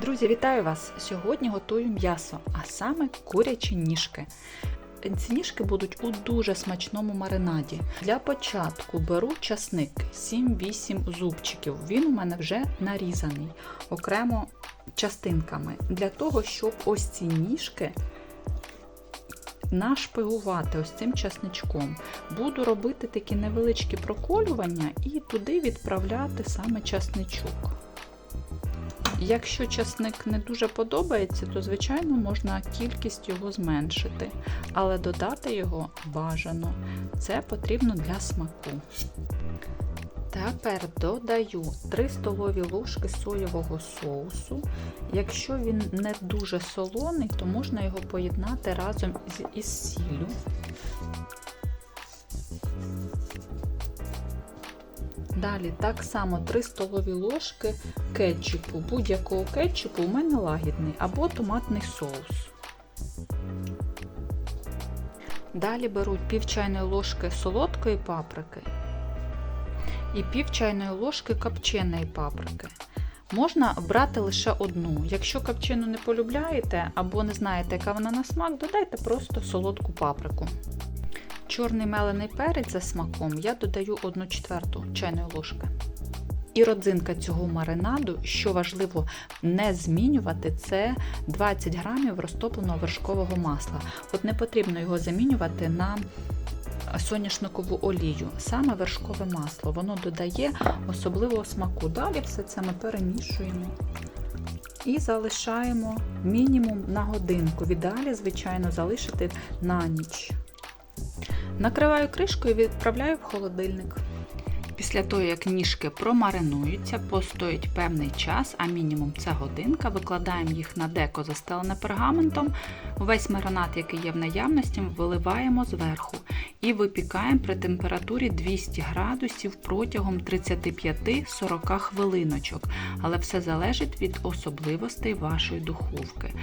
Друзі, вітаю вас! Сьогодні готую м'ясо, а саме курячі ніжки. Ці ніжки будуть у дуже смачному маринаді. Для початку беру часник 7-8 зубчиків. Він у мене вже нарізаний окремо частинками. Для того, щоб ось ці ніжки нашпигувати ось цим часничком. Буду робити такі невеличкі проколювання і туди відправляти саме часничок. Якщо часник не дуже подобається, то, звичайно, можна кількість його зменшити, але додати його бажано. Це потрібно для смаку. Тепер додаю 3 столові ложки соєвого соусу. Якщо він не дуже солоний, то можна його поєднати разом із, сіллю. Далі так само 3 столові ложки кетчупу. Будь-якого кетчупу у мене лагідний або томатний соус. Далі беру пів чайної ложки солодкої паприки і пів чайної ложки копченої паприки. Можна брати лише одну. Якщо копчену не полюбляєте або не знаєте, яка вона на смак, додайте просто солодку паприку. Чорний мелений перець за смаком я додаю 1 четверту чайної ложки. І родзинка цього маринаду, що важливо не змінювати, це 20 грамів розтопленого вершкового масла. От не потрібно його замінювати на соняшникову олію, саме вершкове масло. Воно додає особливого смаку. Далі все це ми перемішуємо. І залишаємо мінімум на годинку. В ідеалі, звичайно, залишити на ніч. Накриваю кришкою і відправляю в холодильник. Після того, як ніжки промаринуються, постоять певний час, а мінімум це годинка, викладаємо їх на деко застелене пергаментом. Весь маринад, який є в наявності, виливаємо зверху і випікаємо при температурі 200 градусів протягом 35-40 хвилиночок. Але все залежить від особливостей вашої духовки.